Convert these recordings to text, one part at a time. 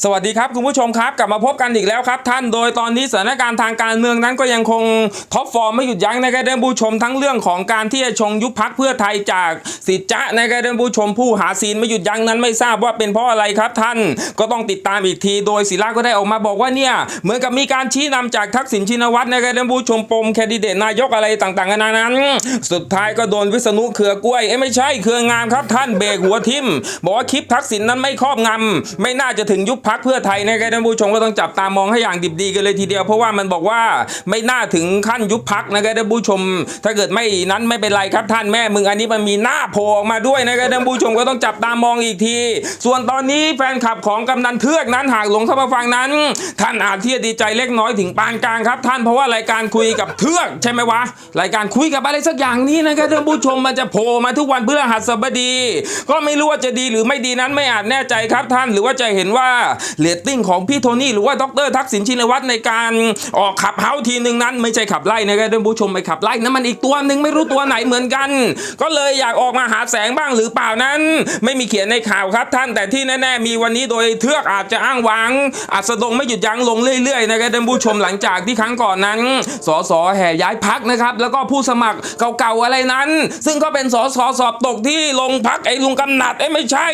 สวัสดีครับคุณผู้ชมครับกลับมาพบกันอีกแล้วครับ ท่านโดยตอนนี้สถานการณ์ทางการเมืองนั้นก็ยังคงท็อปฟอร์มไม่หยุดยั้งนะครับท่านผู้ชมทั้งเรื่องของการที่จะชงยุบพักเพื่อไทยจากสิจะนะครับท่านผู้ชมผู้หาซีนไม่หยุดยั้งนั้นไม่ทราบว่าเป็นเพราะอะไรครับ ท่านก็ต้องติดตามอีกที โดยศิลาก็ได้ออกมาบอกว่าเนี่ยเหมือนกับมีการชี้นำจากทักษิณชินวัตรนะครับท่านผู้ชมปมแคนดิเดตนายกอะไรต่างๆนานานั้น สุดท้ายก็โดนวิษณุเครือกล้วยเอ้ไม่ใช่เครืองามครับ ท่านเบรกหัวทิมบอกว่าคลิปทักษิณนั้นไม่ครอบงำไม่น่าจะถึงยุบพักเพื่อไทยนะครับท่านผู้ชมก็ต้องจับตามองให้อย่างดิบดีกันเลยทีเดียว เพราะว่ามันบอกว่าไม่น่าถึงขั้นยุบพักนะครับท่านผู้ชม ถ้าเกิดไม่นั้นไม่เป็นไรครับท่านแม่มึงอันนี้มันมีหน้าโผล่ออกมาด้วยนะครับท่านผู้ชมก็ต้องจับตามองอีกที ส่วนตอนนี้แฟนคลับของกำนันเทือกนั้นหากหลงเข้ามาฟังนั้น ท่านอาจที่จะดีใจเล็กน้อยถึงปานกลางครับ ท่านเพราะว่ารายการคุยกับเทือกใช่ไหมวะรายการคุยกับอะไรสักอย่างนี้นะครับท่านผู้ชมมันจะโผล่มาทุกวันพฤหัสบดี ก็ไม่รู้ว่าจะดีหรือไม่ดีนั้นไม่อาจแน่ใจครับท่านหรือว่าจะเห็นว่าเรตติ้งของพี่โทนี่หรือว่าดรทักษิณชินวัตรในการออกขับเฮาทีหนึ่งนั้น ไม่ใช่ขับไล่นะครับท่านผู้ชมไปขับไล่นั้นมันอีกตัวหนึ่งไม่รู้ตัวไหนเหมือนกัน ก็เลยอยากออกมาหาแสงบ้างหรือเปล่านั้น ไม่มีเขียนในข่าวครับท่านแต่ที่แน่ๆมีวันนี้โดยเทือกอาจจะอ้างวางอัสดงไม่หยุดยั้งลงเรื่อยๆนะครับท่านผู้ชมหลังจากที่ครั้งก่อนนั้นสสแห่ย้ายพักนะครับแล้วก็ผู้สมัครเก่าๆอะไรนั้น ซึ่งก็เป็นสสสอบตกที่ลงพักไอ้ลุงกำนัดเอ้ไม่ใช่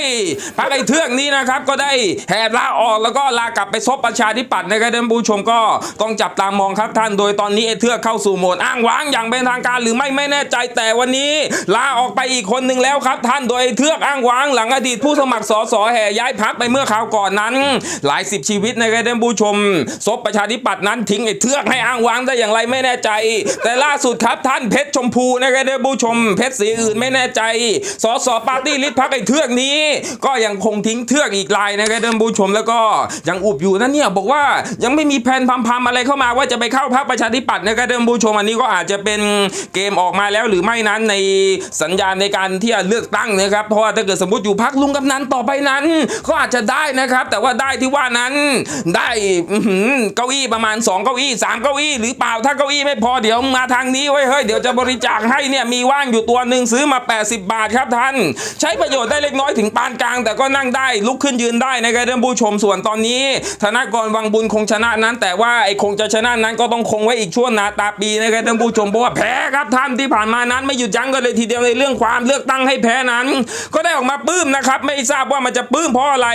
พักไอ้เทือกนี้นะครับก็ได้แห่ลาออกแล้วก็ลากลับไปซบประชาธิปัตย์นะครับท่านผู้ชมก็ต้องจับตามองครับท่าน โดยตอนนี้ไอ้เทือกเข้าสู่โหมดอ้างว้างอย่างเป็นทางการหรือไม่ไม่แน่ใจแต่วันนี้ ลาออกไปอีกคนหนึ่งแล้วครับ ท่านโดยไอ้เทือกอ้างว้างหลังอดีตผู้สมัครสสแห่ย้ายพักไปเมื่อคราวก่อนนั้น หลายสิบชีวิตนะครับท่านผู้ชมซบประชาธิปัตย์นั้นทิ้งไอเทือกให้อ้างว้างได้อย่างไรไม่แน่ใจ แต่ล่าสุดครับท่านเพชรชมพูนะครับท่านผู้ชม เพชรสีอื่นไม่แน่ใจสสปาร์ตี้ลิสต์พักไอเทือกนี้ ก็ยังคงทิ้งเทือกอีกลายนะครับท่านผู้ชมแล้วก็ยังอุบอยู่นั่นเนี่ยบอกว่ายังไม่มีแผนพัมๆอะไรเข้ามาว่าจะไปเข้าพักประชาธิปัตย์นะครับท่านผู้ชมอันนี้ก็อาจจะเป็นเกมออกมาแล้วหรือไม่นั้นในสัญญาณในการที่จะเลือกตั้งนะครับเพราะว่าถ้าเกิดสมมติอยู่พักลุงกำนันต่อไปนั้น ก็อาจจะได้นะครับ แต่ว่าได้ที่ว่านั้นได้เก้าอี้ประมาณ 2 เก้าอี้3เก้าอี้หรือเปล่าถ้าเก้าอี้ไม่พอเดี๋ยวมาทางนี้ไว้เฮ้ยเดี๋ยวจะบริจาคให้เนี่ยมีว่างอยู่ตัวหนึ่งซื้อมา 80 บาทครับท่าน ใช้ประโยชน์ได้เล็กน้อยถึงปานกลาง แต่ก็นั่งได้ลุกขึ้นยืนได้นะครับท่านผู้ชมส่วนตอนนี้ ธนกรวังบุญคงชนะนั้น แต่ว่าไอ้คงจะชนะนั้นก็ต้องคงไว้อีกช่วงนาตาปีนะครับท่านผู้ชมเพราะว่าแพ้ครับท่านที่ผ่านมานั้นไม่หยุดยั้งกันเลยทีเดียวในเรื่องความเลือกตั้งให้แพ้นั้น ก็ได้ออกมาปื้มนะครับไม่ทราบว่ามันจะปื้มเพราะอะไร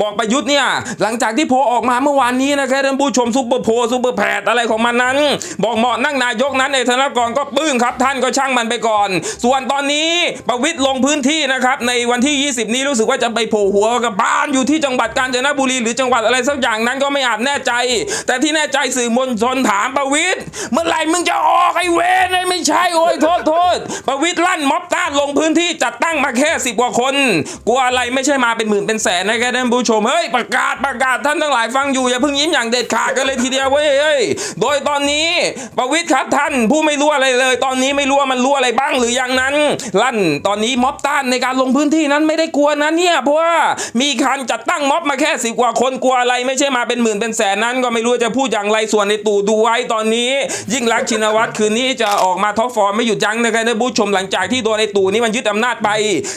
บอกประยุทธ์เนี่ยหลังจากที่โพออกมาเมื่อวานนี้นะครับท่านผู้ชมซุปเปอร์โพลซุปเปอร์แพดอะไรของมันนั้น บอกเหมาะนั่งนายกนั้นในธนกรก็ปื้มครับท่านก็ช่างมันไปก่อน ส่วนตอนนี้ประวิตรลงพื้นที่นะครับในวันที่ 20 นี้รู้สึกว่าจะไปโผล่หัวกับบ้านอยู่ที่จังหวัดกาญจนบุรีหรือจังหวัดอะไรสักอย่างนั้นก็ไม่อาจแน่ใจ แต่ที่แน่ใจสื่อมวลชนถามประวิตรเมื่อไหร่มึงจะออกไอ้เวนไอ้ไม่ใช่โอ้ยโทษโทษประวิตรลั่นม็อบต้านลงพื้นที่จัดตั้งมาแค่สิบกว่าคนกลัวอะไรไม่ใช่มาเป็นหมื่นเป็นแสนนะครับท่านผู้ชมเฮ้ยประกาศประกาศท่านทั้งหลายฟังอยู่อย่าเพิ่งยิ้มอย่างเด็ดขาดกันเลยทีเดียวเว้ยเฮ้ยโดยตอนนี้ประวิตรครับท่านผู้ไม่รู้อะไรเลย ตอนนี้ไม่รู้ว่ามันรู้อะไรบ้างหรือยังนั้น ลั่นตอนนี้ม็อบต้านในการลงพื้นที่นั้นไม่ได้กลัวนะเนี่ยเพราะว่ามีการจัดตั้งม็อบมาแค่ค่สิบกว่าคนกลัวอะไรไม่ใช่มาเป็นหมื่นเป็นแสนนั้น ก็ไม่รู้จะพูดอย่างไรส่วนในตู่ดูไว้ตอนนี้ ยิ่งรักชินวัตรคืนนี้จะออกมาท็อปฟอร์มไม่หยุดยั้งนะครับท่านผู้ชมหลังจากที่โดนในตู่นี้มันยึดอำนาจไป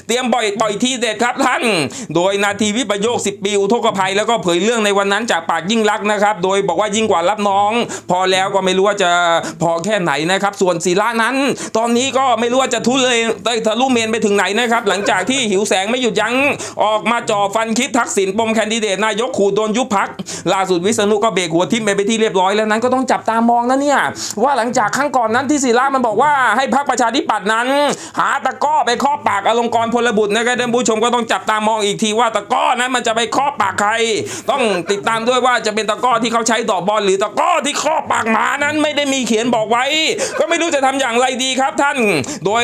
เตรียมปล่อยปล่อยทีเด็ดครับท่าน โดยนาทีวิปโยค 10 ปีอุทกภัยแล้วก็เผยเรื่องในวันนั้นจากปากยิ่งรักนะครับ โดยบอกว่ายิ่งกว่ารับน้อง พอแล้วก็ไม่รู้ว่าจะพอแค่ไหนนะครับ ส่วนศิลานั้น ตอนนี้ก็ไม่รู้ว่าจะทุเลยได้ทะลุเมนไปถึงไหนนะครับ หลังจากที่หิวแสงไม่หยุดยั้งออกมาจ่อฟันคลิปทักษิณปมแคนดิเดตนายกขู่โดนยุบพักล่าสุดวิษณุก็เบรกหัวทิมไปไปที่เรียบร้อยแล้วนั้นก็ต้องจับตามองนะเนี่ยว่าหลังจากครั้งก่อนนั้นที่ศิลามันบอกว่าให้พรรคประชาธิปัตย์นั้น หาตะก้อไปครอบปากอลงกรพลบุตรนะครับท่านผู้ชมก็ต้องจับตามองอีกทีว่าตะก้อนั้นมันจะไปครอบปากใคร ต้องติดตามด้วยว่าจะเป็นตะก้อที่เขาใช้ดอกบอลหรือตะก้อที่ครอบปากหมานั้นไม่ได้มีเขียนบอกไว้ ก็ไม่รู้จะทำอย่างไรดีครับท่าน โดย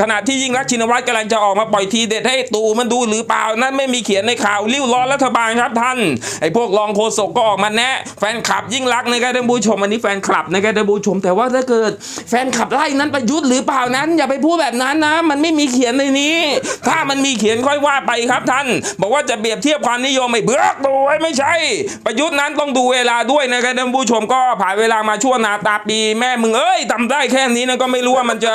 ขณะที่ยิ่งรักชินวัตรกำลังจะออกมาปล่อยทีเด็ดให้ตูมันดูหรือเปล่านั้นไม่มีเขียนในข่าวริ้วล้อรัฐบาลครับท่านไอ้พวกรองโฆษกก็ออกมาแนะแฟนคลับยิ่งรักนะครับท่านผู้ชมอันนี้แฟนคลับนะครับท่านผู้ชม แต่ว่าถ้าเกิดแฟนคลับไล่นั้นประยุทธ์หรือเปล่านั้น อย่าไปพูดแบบนั้นนะ มันไม่มีเขียนในนี้ ถ้ามันมีเขียนค่อยว่าไปครับท่าน บอกว่าจะเปรียบเทียบความนิยมไม่เบือกดูไว้ไม่ใช่ ประยุทธ์นั้นต้องดูเวลาด้วยนะครับท่านผู้ชมก็ผ่านเวลามาชั่วนาตาปีแม่มึงเอ้ยทำได้แค่นี้นะก็ไม่รู้ว่ามันจะ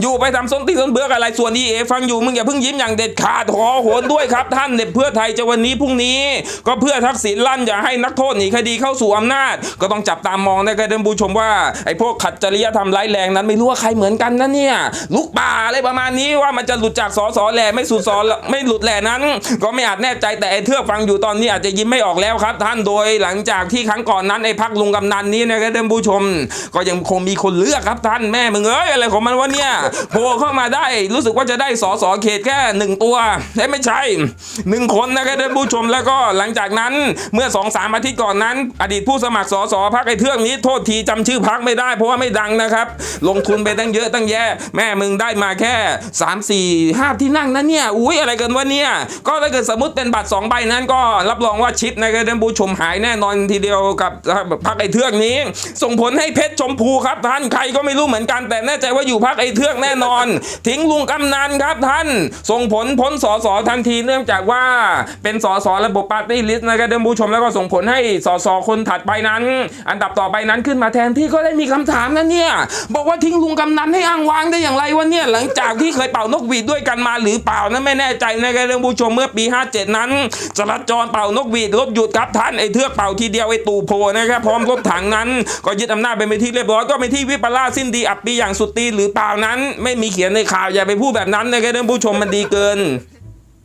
อยู่ไปทำส้นตีส้นเบือกอะไรส่วนดีเอฟังอยู่มึงอย่าเพิ่งยิ้มอย่างเด็ดขาดขอโหนด้วยครับท่านเด็ดเพื่อไทยจะวันนี้พรุ่งนี้ก็เพื่อทักษิณลั่นอย่าให้นักโทษหนีคดีเข้าสู่อำนาจ ก็ต้องจับตามองนะครับท่านผู้ชมว่าไอ้พวกขัดจริยธรรมร้ายแรงนั้นไม่รู้ว่าใครเหมือนกันนะเนี่ยลูกป่าอะไรประมาณนี้ว่ามันจะหลุดจากสอสอแหล่ไม่สู่สอไม่หลุดแหล่นั้น ก็ไม่อาจแน่ใจแต่ไอ้เทือกฟังอยู่ตอนนี้อาจจะยิ้มไม่ออกแล้วครับ ท่านโดยหลังจากที่ครั้งก่อนนั้นไอ้พักลุงกำนันนี้นะครับท่านผู้ชม ก็ยังคงมีคนเลือกครับท่านแม่มึงเอ้ยอะไรของมันวะเนี่ยโผล่เข้ามาได้รู้สึกว่าจะได้สอสอเขตแค่หนึ่งตัวไม่ใช่หนึ่งคนนะครับท่านผู้ชมแล้วก็็หลังจากนั้นเมื่อสองสามอาทิตย์ก่อนนั้น อดีตผู้สมัครสสพักไอ้เทือกนี้โทษทีจำชื่อพักไม่ได้ เพราะว่าไม่ดังนะครับ ลงทุนไปตั้งเยอะตั้งแยะแม่มึงได้มาแค่ 3 4 5 ที่นั่งนะเนี่ยอุ้ยอะไรกันวะเนี่ยก็ถ้าเกิดสมมติเป็นบัตร2ใบนั้นก็รับรองว่าชิปนะครับท่านผู้ชมหายแน่นอนทีเดียวกับพักไอ้เทือกนี้ ส่งผลให้เพชรชมพูครับท่านใครก็ไม่รู้เหมือนกันแต่แน่ใจว่าอยู่พักไอ้เทือกแน่นอน ทิ้งลุงกำนันครับท่าน ส่งผลพ้นสสทันทีเนื่องจากว่าเป็นสสระบบปาร์ตี้ลิสต์นะครับท่านผู้ชมแล้วก็ส่งผลให้สสคนถัดไปนั้น อันดับต่อไปนั้นขึ้นมาแทนที่ก็ได้มีคำถามนะเนี่ย บอกว่าทิ้งลุงกำนันให้อ้างว้างได้อย่างไรวะเนี่ยหลังจากที่เคยเป่านกหวีดด้วยกันมาหรือเปล่านั้นไม่แน่ใจนะครับท่านผู้ชมเมื่อปี 57 นั้นจราจรเป่านกหวีดรถหยุดครับท่านไอ้เทือกเป่าทีเดียวไอ้ตู่โพนะครับพร้อมรถถังนั้น ก็ยึดอำนาจไปเป็นที่เรียบร้อยก็เป็นที่วิปลาสสิ้นดีอับปีอย่างสุดตีหรือเปล่านั้น ไม่มีเขียนในข่าวอย่าไปพูดแบบนั้นนะครับท่านผู้ชมมันดีเกิน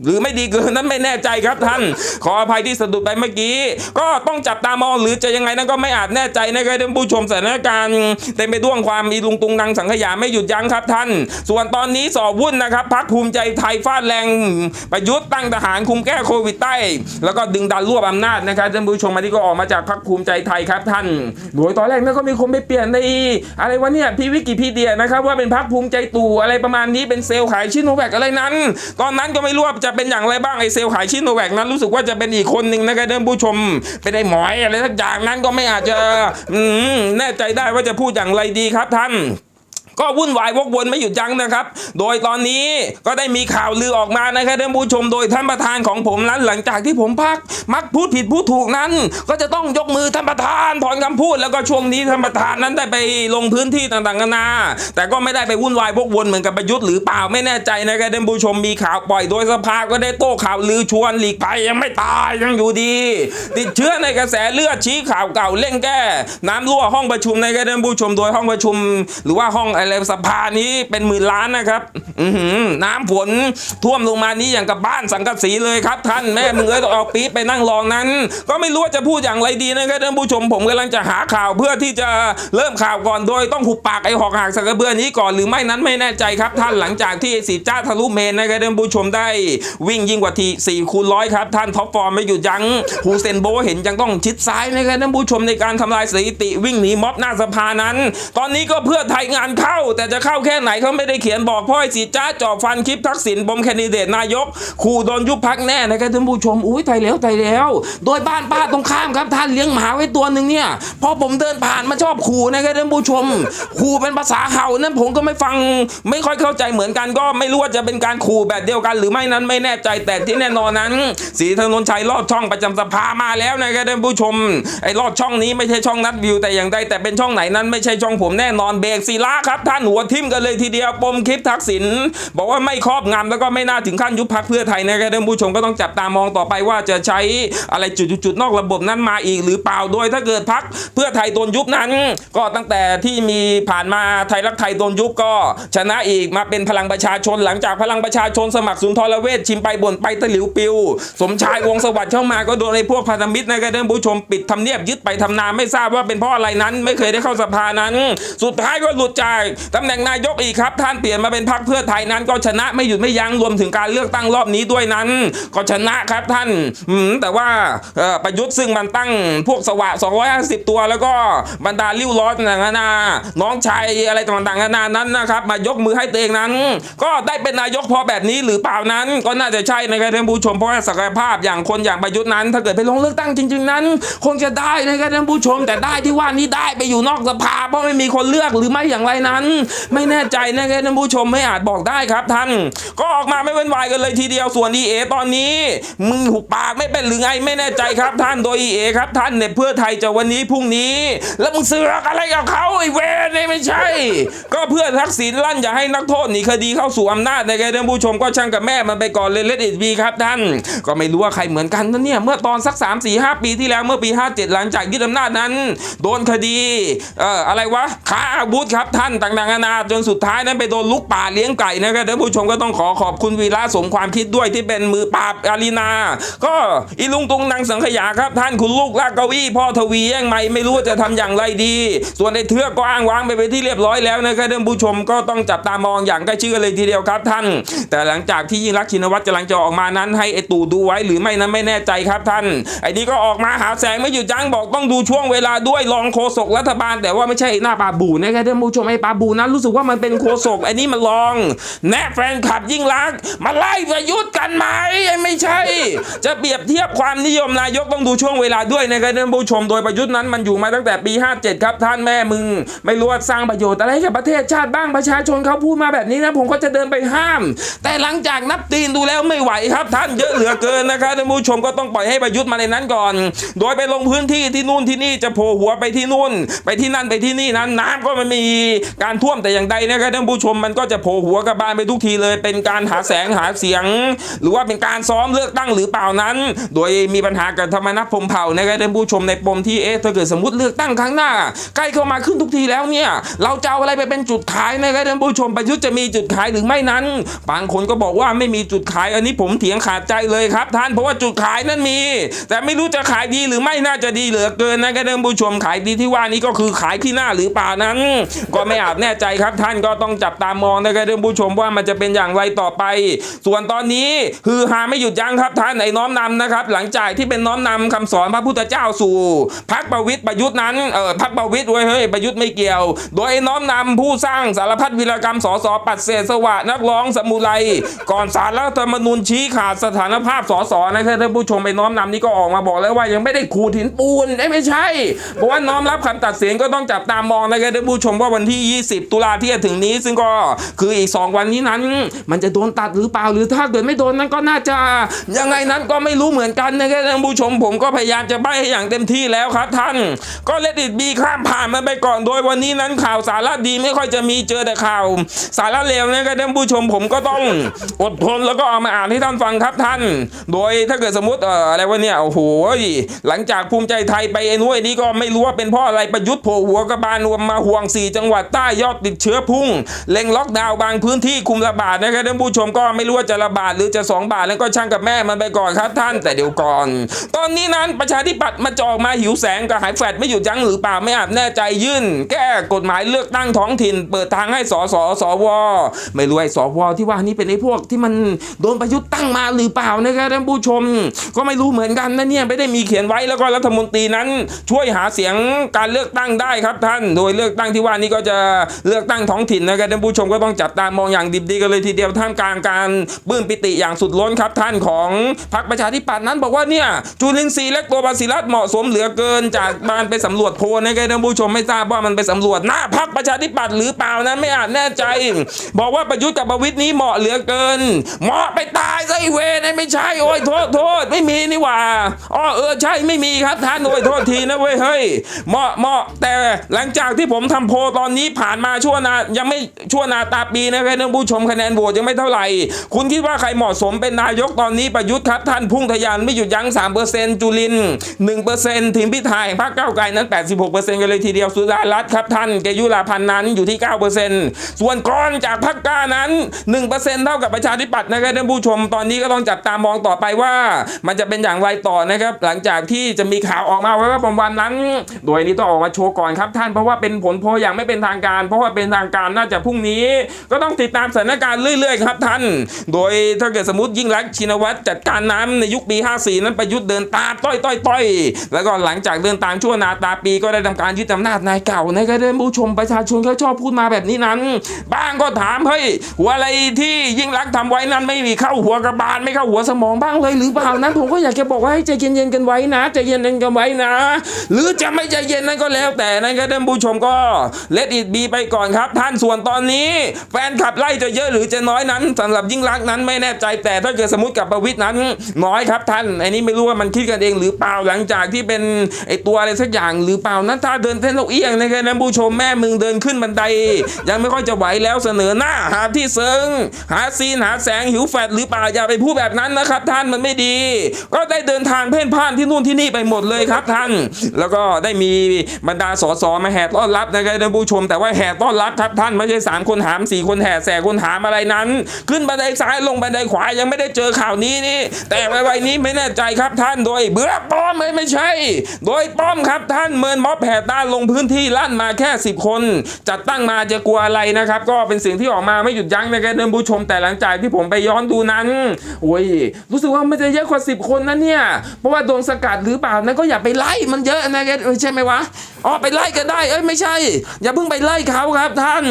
หรือไม่ดีเกินนั้นไม่แน่ใจครับท่าน ขออภัยที่สะดุดไปเมื่อกี้ ก็ต้องจับตามองหรือจะยังไงนั้นก็ไม่อาจแน่ใจนะครับท่านผู้ชมสถานการณ์เต็มไปด้วยความมีลุงตุงนางสังขยาไม่หยุดยั้งครับท่าน ส่วนตอนนี้สอบวุ่นนะครับพักภูมิใจไทยฟาดแรงประยุทธ์ตั้งทหารคุมแก้โควิดใต้ แล้วก็ดึงดันรวบอำนาจนะครับท่านผู้ชมอันนี้ก็ออกมาจากพักภูมิใจไทยครับท่านโดยตอนแรกนั้นก็มีคนไปเปลี่ยนในอะไรวะเนี่ยพี่วิกิพีเดียนะครับว่าเป็นพักภูมิใจตู่อะไรประมาณนี้เป็นเซลล์ขายชิโนแวคอะไรนั้น ตอนนั้นก็ไม่รว่าจจะเป็นอย่างไรบ้างไอเซลขายชิโนแวกนั้นรู้สึกว่าจะเป็นอีกคนหนึ่งนะครับท่านผู้ชม เป็นไอหมอยอะไรสักอย่างนั้นก็ไม่อาจจะแน่ใจได้ว่าจะพูดอย่างไรดีครับท่าน ก็วุ่นวายวกวนไม่หยุดยั้งนะครับ โดยตอนนี้ก็ได้มีข่าวลือออกมานะครับท่านผู้ชมโดยท่านประธานของผมนั้นหลังจากที่ผมพัก มักพูดผิดพูดถูกนั้น ก็จะต้องยกมือท่านประธานถอนคำพูด แล้วก็ช่วงนี้ท่านประธานนั้นได้ไปลงพื้นที่ต่างๆนานา แต่ก็ไม่ได้ไปวุ่นวายวกวนเหมือนกับประยุทธ์หรือเปล่าไม่แน่ใจนะครับท่านผู้ชมมีข่าวปล่อยโดยสภาก็ได้โต้ข่าวลือชวนหลีกภัยยังไม่ตายยังอยู่ดี ติดเชื้อในกระแสเลือดชี้ข่าวเก่าเร่งแก้ น้ำรั่วห้องประชุมนะครับท่านผู้ชมโดยห้องประชุม หรือว่าห้องอะไรสภานี้เป็นหมื่นล้านนะครับอืน้ำฝนท่วมลงมานี้อย่างกับบ้านสังกะสีเลยครับ ท่านแม่มึงเอ้ยต้องเอาปี๊บไปนั่งรองนั้น ก็ไม่รู้ว่าจะพูดอย่างไรดีนะครับท่านผู้ชมผมกำลังจะหาข่าวเพื่อที่จะเริ่มข่าวก่อนโดยต้องหุบปากไอ้หอกหักสักกะเบือนี้ก่อนหรือไม่นั้นไม่แน่ใจครับ ท่านหลังจากที่สีจ้าทะลุเมนนะครับท่านผู้ชมได้วิ่งยิ่งกว่าทีสี่คูณร้อยครับ ท่านท็อปฟอร์มไม่หยุดยั้งฮูเซนโบเห็นยังต้องชิดซ้ายนะครับท่านผู้ชมในการทำลายสถิติวิ่งหนีม็อบหน้าสภานั้น ตอนนี้ก็เพื่อไทยงานเข้าแต่จะเข้าแค่ไหนเขาไม่ได้เขียนบอกพ่อไอ้สีจ้าจ่อฟันคลิปทักษิณบมแคนดิเดตนายกขู่โดนยุบพักแน่นะครับท่านผู้ชมอุ้ยไทยแล้วไทยแล้ว โดยบ้านป้าตรงข้ามครับท่านเลี้ยงหมาไว้ตัวหนึ่งเนี่ยพอผมเดินผ่านมาชอบขู่นะครับท่านผู้ชมขู่เป็นภาษาเห่านั้นผมก็ไม่ฟังไม่ค่อยเข้าใจเหมือนกันก็ไม่รู้ว่าจะเป็นการขู่แบบเดียวกัน หรือไม่นั้นไม่แน่ใจแต่ที่แน่นอนนั้นสีถนนชัยลอดช่องประจำสภามาแล้วนะครับท่านผู้ชมไอ้ลอดช่องนี้ไม่ใช่ช่องนัดวิวแต่อย่างใดแต่เป็นช่องไหนนั้นไม่ใช่ช่องผมแน่นอนเบรกศิลาครับท่านหัวทิ่มกันเลยทีเดียวปมคลิปทักษิณบอกว่าไม่ครอบงำแล้วก็ไม่น่าถึงขั้นยุบพักเพื่อไทยนะครับท่านผู้ชมก็ต้องจับตามองต่อไปว่าจะใช้อะไรจุดๆนอกระบบนั้นมาอีกหรือเปล่าโดยถ้าเกิดพักเพื่อไทยโดนยุบนั้น ก็ตั้งแต่ที่มีผ่านมาไทยรักไทยโดนยุบก็ ชนะอีกมาเป็นพลังประชาชนหลังจากพลังประชาชนสมัครสุนทรเวชชิมไปบ่นไปตะหลิวปิว สมชายวงสวัสดิ์เข้ามาก็โดนไอ้พวกพันธมิตรนะครับท่านผู้ชมปิดทำเนียบยึดไปทำนาไม่ทราบว่าเป็นเพราะอะไรนั้น ไม่เคยได้เข้าสภานั้น สุดท้ายก็หลุดจากตำแหน่งนายกอีกครับ ท่านเปลี่ยนมาเป็นพรรคเพื่อไทยนั้น ก็ชนะไม่หยุดไม่ยั้งรวมถึงการเลือกตั้งรอบนี้ด้วยนั้น ก็ชนะครับท่านแต่ว่าประยุทธ์ซึ่งมันตั้งพวกสวะ 250 ตัว แล้วก็บรรดาลิ้วล้อต่างๆนานาน้องชายอะไรต่างๆนานานั้นนะครับ มายกมือให้ตัวเองนั้น ก็ได้เป็นนายกพอแบบนี้หรือเปล่านั้น ก็น่าจะใช่นะครับท่านผู้ชมเพราะว่าศักยภาพอย่างคนอย่างประยุทธ์นั้น ถ้าเกิดไปลงเลือกตั้งจริง ๆนั้น คงจะได้นะครับท่านผู้ชมแต่ได้ที่ว่านี้ได้ไปอยู่นอกสภาเพราะไม่มีคนเลือกหรือไม่อย่างไรนัไม่แน่ใจนะครับท่านผู้ชมไม่อาจบอกได้ครับท่าน ก็ออกมาไม่เว้นวายกันเลยทีเดียวส่วน EA ตอนนี้มึงหุบปากไม่เป็นหรือไงไม่แน่ใจครับท่านโดย EA ครับท่านเนี่ยเพื่อไทยจะวันนี้พรุ่งนี้ แล้วมึงเสือกอะไรกับเขาไอ้เวรเนี่ยไม่ใช่ ก็เพื่อทักษิณลั่นอย่าให้นักโทษหนีคดีเข้าสู่อำนาจนะครับท่านผู้ชมก็ช่างกับแม่มันไปก่อนเลยเลดอิบีครับท่าน ก็ไม่รู้ว่าใครเหมือนกันนะเนี่ยเมื่อตอนสัก 3 4 5 ปีที่แล้วเมื่อปี 57 หลังจากยึดอำนาจนั้น โดนคดีเอ่ออะไรวะค้าอาวุธครับท่านต่างๆนานาจนสุดท้ายนั้นไปโดนลุกป่าเลี้ยงไก่นะครับท่านผู้ชมก็ต้องขอขอบคุณวีระสมความคิดด้วยที่เป็นมือปราบอารีนา ก็อีลุงตุงนางสังขยาครับ ท่านคุณลูกลากเก้าอี้พ่อทวีแย่งไม่ไม่รู้จะทำอย่างไรดี ส่วนในเทือกก็อ้างว้างไปไปที่เรียบร้อยแล้วนะครับท่านผู้ชมก็ต้องจับตามองอย่างใกล้ชิดกันเลยทีเดียวครับท่าน แต่หลังจากที่ยิ่งรักชินวัตรกำลังจะออกมานั้นให้ไอตู่ดูไว้หรือไม่นั้นไม่แน่ใจครับท่าน ไอ้นี่ก็ออกมาหาแสงไม่หยุดยั้งบอกต้องดูช่วงเวลาด้วยรองโฆษกรัฐบาล แต่ว่าไม่ใช่หน้าปาบูนะครับท่านผู้ชมไอ้ปาบูนั้นรู้สึกว่ามันเป็นโฆษกไอ้นี่มันรอง แนะแฟนคลับยิ่งรักมาไล่ประยุทธ์กันไหมไอ้ไม่ใช่ จะเปรียบเทียบความนิยมนายกต้องดูช่วงเวลาด้วยนะครับท่านผู้ชมโดยประยุทธ์นั้นมันอยู่มาตั้งแต่ปี 57 ครับท่านแม่มึง ไม่รู้ว่าสร้างประโยชน์อะไรกับประเทศชาติบ้างประชาชนเขาพูดมาแบบนี้นะผมก็จะเดินไปห้าม แต่หลังจากนับตีนดูแล้วไม่ไหวครับ ท่านเยอะเหลือเกินนะครับท่านผู้ชมก็ต้องปล่อยให้ประยุทธ์มาในนั้นก่อน โดยไปลงพื้นที่ที่นู่นที่นี่จะโผล่หัวไปที่นู่น ไปที่นั่นไปที่นี่นั้นน้ำก็ไม่มีกการท่วมแต่อย่างใดนะครับท่านผู้ชมมันก็จะโผล่หัวกลับบานไปทุกทีเลย เป็นการหาแสงหาเสียง หรือว่าเป็นการซ้อมเลือกตั้งหรือเปล่านั้น โดยมีปัญหากับธรรมนัฐพมเผ่านะครับท่านผู้ชมในปมที่เอ๊ะถ้าเกิดสมมติเลือกตั้งครั้งหน้า ใกล้เข้ามาขึ้นทุกทีแล้วเนี่ยเราจะเอาอะไรไปเป็นจุดขายนะครับท่านผู้ชมประยุทธ์จะมีจุดขายหรือไม่นั้นบางคนก็บอกว่าไม่มีจุดขายอันนี้ผมเถียงขาดใจเลยครับ ท่านเพราะว่าจุดขายนั้นมี แต่ไม่รู้จะขายดีหรือไม่น่าจะดีเหลือเกินนะครับท่านผู้ชมขายดีที่ว่านี้ก็คือขายที่หน้าหรือเปล่านั้น ก็ไม่อาจแน่ใจครับท่านก็ต้องจับตามองนะครับท่านผู้ชมว่ามันจะเป็นอย่างไรต่อไป ส่วนตอนนี้ฮือฮาไม่หยุดยั้งครับท่านไอ้น้อมนำนะครับ หลังจากที่เป็นน้อมนำคำสอนพระพุทธเจ้าสู่พักประวิตรประยุทธ์นั้นเออพักประวิตรเว้ยเฮ้ยประยุทธ์ไม่เกี่ยว โดยไอ้น้อมนำผู้สร้างสารพัดวีรกรรมสอสอปัดเศษสวะนักร้องสมุไรก่อนสารรัฐธรรมนูญชี้ขาดสถานภาพสอสนะครับท่านผู้ชมไอ้น้อมนำนี่ก็ออกมาบอกแล้วว่ายังไม่ได้ขูดหินปูนเอ้ไม่ใช่เพราะว่าน้อมรับคำตัดสินก็ต้องจับตามองนะครับท่านผู้ชมว่าวันที่20ตุลาที่จะถึงนี้ ซึ่งก็คืออีก 2 วันนี้นั้น มันจะโดนตัดหรือเปล่าหรือถ้าเกิดไม่โดนนั้นก็น่าจะยังไงนั้นก็ไม่รู้เหมือนกันนะครับท่านผู้ชมผมก็พยายามจะใบ้ให้อย่างเต็มที่แล้วครับท่าน ก็เลดิตบีข้ามผ่านมันไปก่อนโดยวันนี้นั้นข่าวสาระดีไม่ค่อยจะมีเจอแต่ข่าว สาระเลวนะครับท่านผู้ชมผมก็ต้องอดทนแล้วก็เอามาอ่านให้ท่านฟังครับท่าน โดยถ้าเกิดสมมติเอ่ออะไรวะเนี่ยโอ้โหหลังจากภูมิใจไทยไปไอ้นู้นไอ้นี้ก็ไม่รู้ว่าเป็นเพราะอะไรประยุทธ์โผล่หัวกระบาลรวมมาห่วง4จังหวัดใต้ยอดติดเชื้อพุ่งเล็งล็อกดาวน์บางพื้นที่คุมระบาดนะครับท่านผู้ชมก็ไม่รู้ว่าจะระบาดหรือจะ 2 บาทแล้วก็ช่างกับแม่มันไปก่อนครับท่านแต่เดี๋ยวก่อน ตอนนี้นั้นประชาธิปัตย์มาจอกมาหิวแสงกับหายแฟดไม่หยุดยั้งหรือเปล่าไม่อาจแน่ใจยื่น แก้กฎหมายเลือกตั้งท้องถิ่น เปิดทางให้สสสวไม่รู้ไอ้สวที่ว่านี่เป็นไอ้พวกที่มันโดนประยุทธ์ตั้งมาหรือเปล่านะครับท่านผู้ชม ก็ไม่รู้เหมือนกันนะเนี่ยไม่ได้มีเขียนไว้แล้วก็รัฐมนตรีนั้น ช่วยหาเสียงการเลือกตั้งได้ครับท่าน โดยเลือกตั้งที่ว่านี้ก็จะเลือกตั้งท้องถิ่นนะครับท่านผู้ชมก็ต้องจับตามองอย่างดิบดีกันเลยทีเดียวท่ามกลางการปื้มปิติอย่างสุดล้นครับท่านของพรรคประชาธิปัตย์นั้นบอกว่าเนี่ยจุลินทรีย์และตัวบาซิลัสเหมาะสมเหลือเกินจากบานไปสำรวจโพลนะครับท่านผู้ชมไม่ทราบว่ามันไปสำรวจหน้าพรรคประชาธิปัตย์หรือเปล่านั้นไม่อาจแน่ใจ บอกว่าประยุทธ์กับประวิตรนี้เหมาะเหลือเกิน เหมาะไปตายซะไอเวรไอ้ไม่ใช่โอ้ยโทษโทษไม่มีนี่หว่าอ๋อเออใช่ไม่มีครับท่านโอ้ยโทษทีนะเว้ยเฮ้ยเหมาะเหมาะแต่หลังจากที่ผมทำโพลตอนนี้ผ่านานมาชั่วนายังไม่ชั่วนาตาปีนะครับท่านผู้ชมคะแนนโหวตยังไม่เท่าไหร่ คุณคิดว่าใครเหมาะสมเป็นนายกตอนนี้ประยุทธ์ครับ ท่านพุ่งทะยานไม่หยุดยั้ง3%จุลิน1%ทีมพิธาแห่งพรรคก้าวไกลนั้น 86%กันเลยทีเดียวสุดารัตน์ครับท่านเกยุราพันธ์นั้นอยู่ที่ 9%ส่วนกรจากพรรคก้านั้น 1%เท่ากับประชาธิปัตย์นะครับท่านผู้ชมตอนนี้ก็ต้องจับตามองต่อไปว่า มันจะเป็นอย่างไรต่อนะครับ หลังจากที่จะมีข่าวออกมาว่าประมาณนั้นโดยนี้ต้องออกมาโชว์ก่อนครับท่านเพราะว่าเป็นผลโพอย่างไม่เป็นทางการเพราะว่าเป็นทางการน่าจะพรุ่งนี้ ก็ต้องติดตามสถานการณ์เรื่อยๆครับท่าน โดยถ้าเกิดสมมติยิ่งรักชินวัตรจัดการน้ำในยุคปี 54 นั้นประยุทธ์เดินตามต้อยต้อยต้อยแล้วก็หลังจากเดินตามชั่วนาตาปีก็ได้ทำการยึดอำนาจนายเก่านะครับท่านผู้ชมประชาชนเขาชอบพูดมาแบบนี้นั้น บ้างก็ถามเฮ้ยหัวอะไรที่ยิ่งรักษณ์ทำไว้นั้นไม่มีเข้าหัวกระบาลไม่เข้าหัวสมองบ้างเลยหรือเปล่านั้น ผมก็อยากจะบอกว่าให้ใจเย็นๆกันไว้นะใจเย็นๆกันไว้นะ หรือจะไม่ใจเย็นนั้นก็แล้วแต่นะครับท่านผู้ชมก็เลดอิดบีไปก่อนครับ ท่านส่วนตอนนี้แฟนขับไล่จะเยอะหรือจะน้อยนั้นสำหรับยิ่งรักนั้นไม่แน่ใจแต่ถ้าเกิดสมมติกับประวิทย์นั้นน้อยครับท่านอันนี้ไม่รู้ว่ามันคิดกันเองหรือเปล่าหลังจากที่เป็นไอตัวอะไรสักอย่างหรือเปล่านั้นถ้าเดินเส้นนกเอียงนะครับท่านผู้ชมแม่มึงเดินขึ้นบันได ยังไม่ค่อยจะไหวแล้วเสนอหน้าหาที่เซิงหาซีนหาแสงหิวแฟดหรือเปล่าอย่าไปพูดแบบนั้นนะครับ ท่านมันไม่ดี ก็ได้เดินทางเพ่นพ่านที่นู่นที่นี่ไปหมดเลยครับท่าน แล้วก็ได้มีบรรดาสสมาแห่ต้อนรับนะครับท่านผู้ชมแต่ว่าแห่ต้อนรับครับท่านไม่ใช่สามคนหามสี่คนแห่แสคนหามอะไรนั้น ขึ้นบันไดซ้ายลงบันไดขวายังไม่ได้เจอข่าวนี้นี่ แต่ไว้นี้ไม่แน่ใจครับท่านโดยเบื่อป้อมไม่ไม่ใช่ โดยป้อมครับท่านเมินม็อบแห่ต้านลงพื้นที่ลั่นมาแค่ 10 คน จัดตั้งมาจะกลัวอะไรนะครับ ก็เป็นสิ่งที่ออกมาไม่หยุดยั้งนะครับท่านผู้ชมแต่หลังจากที่ผมไปย้อนดูนั้นโอ้ยรู้สึกว่ามันจะเยอะกว่า 10 คนนะเนี่ยเพราะว่าโดนสกัดหรือเปล่านั้นก็อย่าไปไล่มันเยอะนะครับเอใช่ไหมวะอ๋อไปไล่ก็ได้เอ้ยไม่ใช่ อย่าเพิ่งไปไล่เขาครับท่าน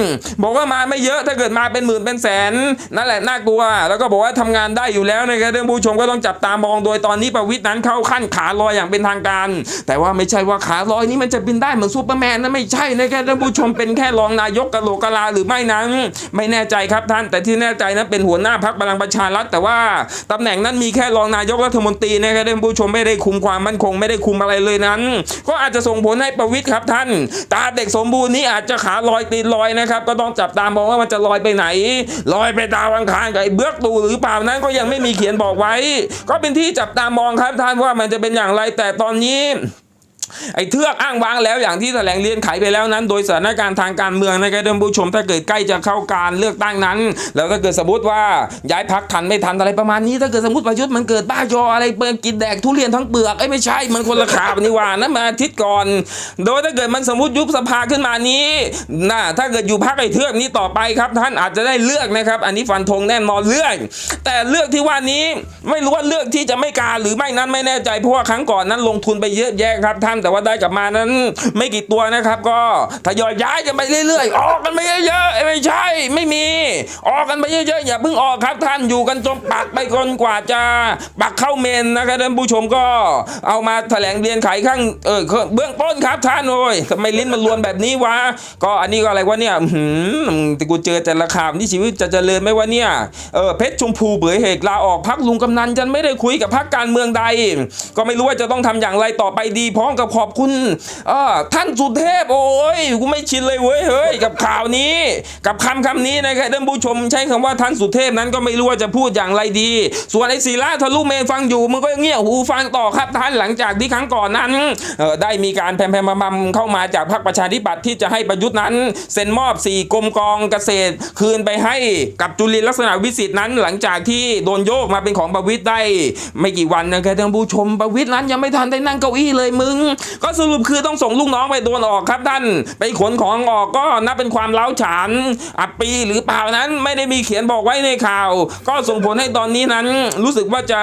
บอกว่ามาไม่เยอะถ้าเกิดมาเป็นหมื่นเป็นแสนนั่นแหละน่ากลัว แล้วก็บอกว่าทำงานได้อยู่แล้วนะครับท่านผู้ชมก็ต้องจับตามองโดยตอนนี้ประวิทย์นั้นเข้าขั้นขาลอยอย่างเป็นทางการ แต่ว่าไม่ใช่ว่าขาลอยนี้มันจะบินได้เหมือนซูเปอร์แมนนะไม่ใช่นะครับท่านผู้ชมเป็นแค่รองนายกกะโหลกกะลาหรือไม่นั้นไม่แน่ใจครับท่าน แต่ที่แน่ใจนั้นเป็นหัวหน้าพักพลังประชารัฐแต่ว่าตำแหน่งนั้นมีแค่รองนายกรัฐมนตรีนะครับท่านผู้ชมไม่ได้คุมความมั่นคงไม่ได้คุมอะไรเลยนั้น ก็อาจจะส่งผลให้ประวิทย์ครับท่าน ตาเด็กสมบูรณ์นี้อาจจะขาลอยตีนลอยนะครับ ก็ต้องจับตามองว่ามันจะลอยไปไหน ลอยไปดาวอังคารกับไอ้เบื้อกตูหรือเปล่านั้นก็ยังไม่มีเขียนบอกไว้ ก็เป็นที่จับตามองครับท่านว่ามันจะเป็นอย่างไรแต่ตอนนี้ ไอ้เทือกอ้างว้างแล้วอย่างที่แถลงเรียนไขไปแล้วนั้น โดยสถานการณ์ทางการเมืองนะครับท่านผู้ชมถ้าเกิดใกล้จะเข้าการเลือกตั้งนั้น แล้วถ้าเกิดสมมติว่าย้ายพักทันไม่ทันอะไรประมาณนี้ ถ้าเกิดสมมติประยุทธ์มันเกิดบ้ายออะไรเปิดกินแดกทุเรียนทั้งเปลือกไอ้ไม่ใช่มันคนละข่าวนี่ว่านั่นมาอาทิตย์ก่อน โดยถ้าเกิดมันสมมติยุบสภาขึ้นมานี้น่ะถ้าเกิดอยู่พักไอ้เทือกนี้ต่อไปครับ ท่านอาจจะได้เลือกนะครับ อันนี้ฟันธงแน่นอนเลือกแต่เลือกที่ว่านี้ไม่รู้ว่าเลือกที่จะไม่การหรือไม่นั้นไม่แน่ใจเพราะว่าครั้งก่อนนั้นลงทุนไปเยอะแยะครับท่านแต่ว่าได้กลับมานั้น ไม่กี่ตัวนะครับก็ทยอยย้ายกันไปเรื่อยๆ ออกกันไปเยอะๆไม่ใช่ไม่มี ออกกันไปเยอะๆอย่าเพิ่งออกครับท่านอยู่กันจนปักไปจนกว่าจะปักเข้าเมนนะครับท่านผู้ชมก็เอามาแถลงเรียนไขข้างเออเบื้องต้นครับท่านโอ้ยทำไมลิ้นมันรวนแบบนี้วะก็อันนี้ก็อะไรวะเนี่ยอื้อหืมแต่กูเจอแต่ละข่าวนี่ชีวิตจะเจริญไหมวะเนี่ยเออเพชรชมพูเบื่อเหตุลาออกพักลุงกำนันจันไม่ได้คุยกับพักการเมืองใด ก็ไม่รู้ว่าจะต้องทำอย่างไรต่อไปดีพร้อมกับขอบคุณท่านสุเทพโอ้ยกูไม่ชินเลยเว้ยเฮ้ยกับข่าวนี้ กับคำคำนี้นะครับท่านผู้ชมใช้คำว่าท่านสุเทพนั้นก็ไม่รู้ว่าจะพูดอย่างไรดี ส่วนไอ้ศิลาทะลุเมนฟังอยู่มึงก็เงี่ยหูฟังต่อครับท่านหลังจากที่ครั้งก่อนนั้นได้มีการแพมๆมาๆเข้ามาจากพรรคประชาธิปัตย์ที่จะให้ประยุทธ์นั้น เซ็นมอบสี่กรมกองเกษตร คืนไปให้กับจุลินลักษณะวิสิทธิ์นั้น หลังจากที่โดนโยกมาเป็นของประวิตยได้ ไม่กี่วันนะครับท่านผู้ชมประวิตยนั้นยังไม่ทันได้นั่งเก้าอี้เลยมึงก็สรุปคือต้องส่งลูกน้องไปโดนออกครับท่าน ไปขนของออกก็นับเป็นความเล้าฉาน อับปีหรือเปล่านั้นไม่ได้มีเขียนบอกไว้ในข่าว ก็ส่งผลให้ตอนนี้นั้น รู้สึกว่าจะ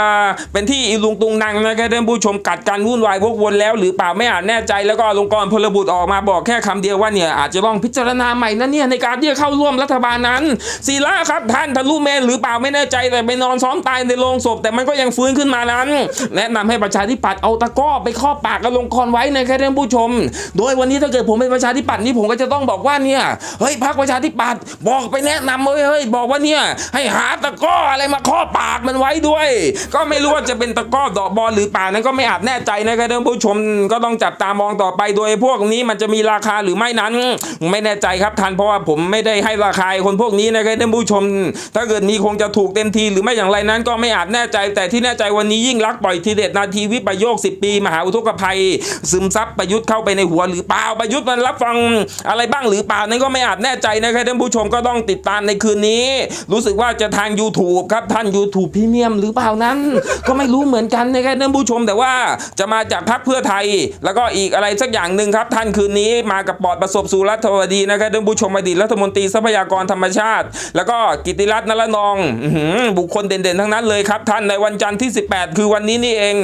เป็นที่อีลุงตุงนังนะครับท่านผู้ชมกัดกันวุ่นวายวกวนแล้วหรือเปล่าไม่อาจแน่ใจแล้วก็ลงกรพลบุตรออกมาบอกแค่คำเดียวว่าเนี่ยอาจจะต้องพิจารณาใหม่นะเนี่ยในการที่จะเข้าร่วมรัฐบาลนั้นศิลาครับท่านทะลุเมนหรือเปล่าไม่แน่ใจแต่ไปนอนซ้อมตายในโรงศพ แต่มันก็ยังฟื้นขึ้นมานั้น แนะนำให้ประชาธิปัตย์เอาตะก้อไปครอบปากกับลงกรไว้นะครับท่านผู้ชม โดยวันนี้ถ้าเกิดผมเป็นประชาธิปัตย์นี่ผมก็จะต้องบอกว่าเนี่ยเฮ้ยพรรคประชาธิปัตย์บอกไปแนะนำเฮ้ยเฮ้ยบอกว่าเนี่ยให้หาตะก้ออะไรมาครอบปากมันไว้ด้วย ก็ไม่รู้ว่าจะเป็นตะก้อดอกบอลหรือป่านั้นก็ไม่อาจแน่ใจนะครับท่านผู้ชมก็ต้องจับตามองต่อไปโดยพวกนี้มันจะมีราคาหรือไม่นั้น ไม่แน่ใจครับท่านเพราะว่าผมไม่ได้ให้ราคาคนพวกนี้นะครับท่านผู้ชม ถ้าเกิดมีคงจะถูกเต็มทีหรือไม่อย่างไรนั้นก็ไม่อาจแน่ใจ แต่ที่แน่ใจวันนี้ยิ่งรักปล่อยทีเด็ดนาทีวิปโยค 10 ปี มหาอุทกภัยซึมซับประยุทธ์เข้าไปในหัวหรือเปล่าประยุทธ์มันรับฟังอะไรบ้างหรือเปล่านั้นก็ไม่อาจแน่ใจนะครับท่านผู้ชมก็ต้องติดตามในคืนนี้ รู้สึกว่าจะทาง YouTube ครับท่าน YouTube พรีเมียมหรือเปล่านั้น ก็ไม่รู้เหมือนกันนะครับท่านผู้ชมแต่ว่าจะมาจากพรรคเพื่อไทย แล้วก็อีกอะไรสักอย่างหนึ่งครับท่านคืนนี้มากับปอดประสบสุรัตวดีนะครับท่านผู้ชมอดีตรัฐมนตรีทรัพยากรธรรมชาติ แล้วก็กิติรัตน์นรนองบุคคลเด่นๆทั้งนั้นเลยครับท่านในวันจันทร์ที่ 18 คือวันนี้นี่เอง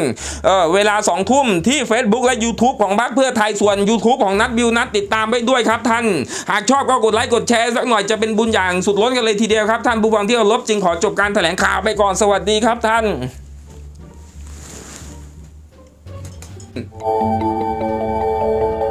เออเวลา2ทุ่มที่ Facebook และ YouTube ของพรรคเพื่อไทยส่วน YouTube ของนัดบิวนัดติดตามไปด้วยครับท่าน หากชอบก็กดไลค์กดแชร์สักหน่อยจะเป็นบุญอย่างสุดล้นกันเลยทีเดียวครับท่านผู้ฟังที่เคารพจึงขอจบการแถลงข่าวไปก่อนสวัสดีครับท่าน